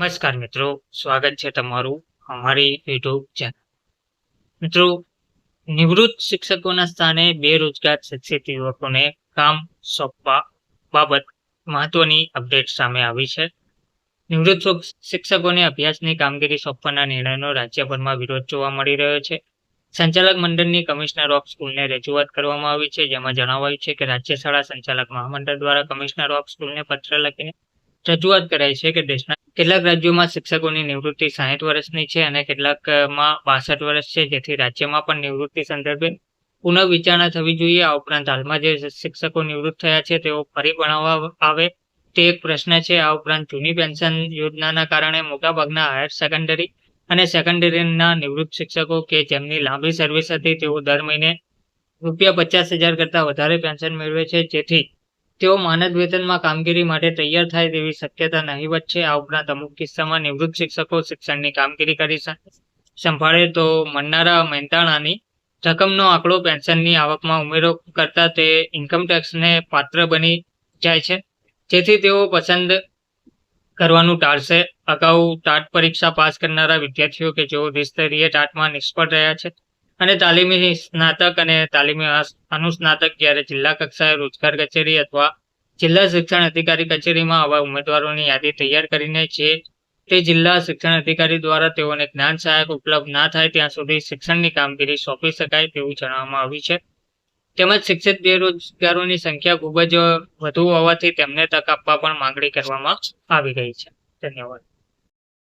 નમસ્કાર મિત્રો, સ્વાગત છે તમારું અમારી યુટ્યુબ ચેનલ. મિત્રો, નિવૃત્ત શિક્ષકોના સ્થાને બેરોજગાર શિક્ષિત યુવકોને કામ સોંપવા બાબત મહત્વની અપડેટ સામે આવી છે. નિવૃત્ત શિક્ષકોને અભ્યાસની કામગીરી સોંપવાના નિર્ણયનો રાજ્યભરમાં વિરોધ જોવા મળી રહ્યો છે. સંચાલક મંડળની કમિશનર ઓફ સ્કૂલને રજૂઆત કરવામાં આવી છે, જેમાં જણાવાયું છે કે રાજ્ય શાળા સંચાલક મહામંડળ દ્વારા કમિશનર ઓફ સ્કૂલને પત્ર લખીને રજૂઆત કરાઈ છે કે દેશના કેટલાક રાજ્યોમાં શિક્ષકોની નિવૃત્તિ સાહીઠ વર્ષની છે અને કેટલાકમાં બાસઠ વર્ષ છે. જેથી રાજ્યમાં પણ નિવૃત્તિ સંદર્ભે પુનઃવિચારણા થવી જોઈએ. આ ઉપરાંત હાલમાં જે શિક્ષકો નિવૃત્ત થયા છે, તેઓ ફરી ભણાવવા આવે તે એક પ્રશ્ન છે. આ ઉપરાંત જૂની પેન્શન યોજનાના કારણે મોટાભાગના હાયર સેકન્ડરી અને સેકન્ડરીના નિવૃત્ત શિક્ષકો કે જેમની લાંબી સર્વિસ હતી, તેઓ દર મહિને રૂપિયા પચાસ હજાર કરતાં વધારે પેન્શન મેળવે છે. જેથી તેઓ માનદ વેતનમાં કામગીરી માટે તૈયાર થાય તેવી શક્યતા નહીવત છે. આ ઉપરાંત અમુક કિસ્સામાં નિવૃત્ત શિક્ષકો શિક્ષણની કામગીરી કરી સંભાળે તો મળનારા મહેતાણાની રકમનો આંકડો પેન્શનની આવકમાં ઉમેરો કરતા તે ઇન્કમ ટેક્સને પાત્ર બની જાય છે. જેથી તેઓ પસંદ કરવાનું ટાળશે. અગાઉ ટાટ પરીક્ષા પાસ કરનારા વિદ્યાર્થીઓ કે જેઓ દ્વિસ્તરીય ટાટમાં નિષ્ફળ રહ્યા છે અને તાલીમી સ્નાતક અને તાલીમી અનુસ્નાતક જ્યારે જિલ્લા કક્ષાએ રોજગાર કચેરી અથવા જિલ્લા શિક્ષણ અધિકારી કચેરીમાં આવા ઉમેદવારોની યાદી તૈયાર કરીને છે. તે જિલ્લા શિક્ષણ અધિકારી દ્વારા તેઓને જ્ઞાન સહાયક ઉપલબ્ધ ના થાય ત્યાં સુધી શિક્ષણની કામગીરી સોંપી શકાય તેવું જણાવવામાં આવ્યું છે. તેમજ શિક્ષિત બેરોજગારોની સંખ્યા ખૂબ જ વધુ હોવાથી તેમને તક આપવા પણ માંગણી કરવામાં આવી રહી છે. ધન્યવાદ.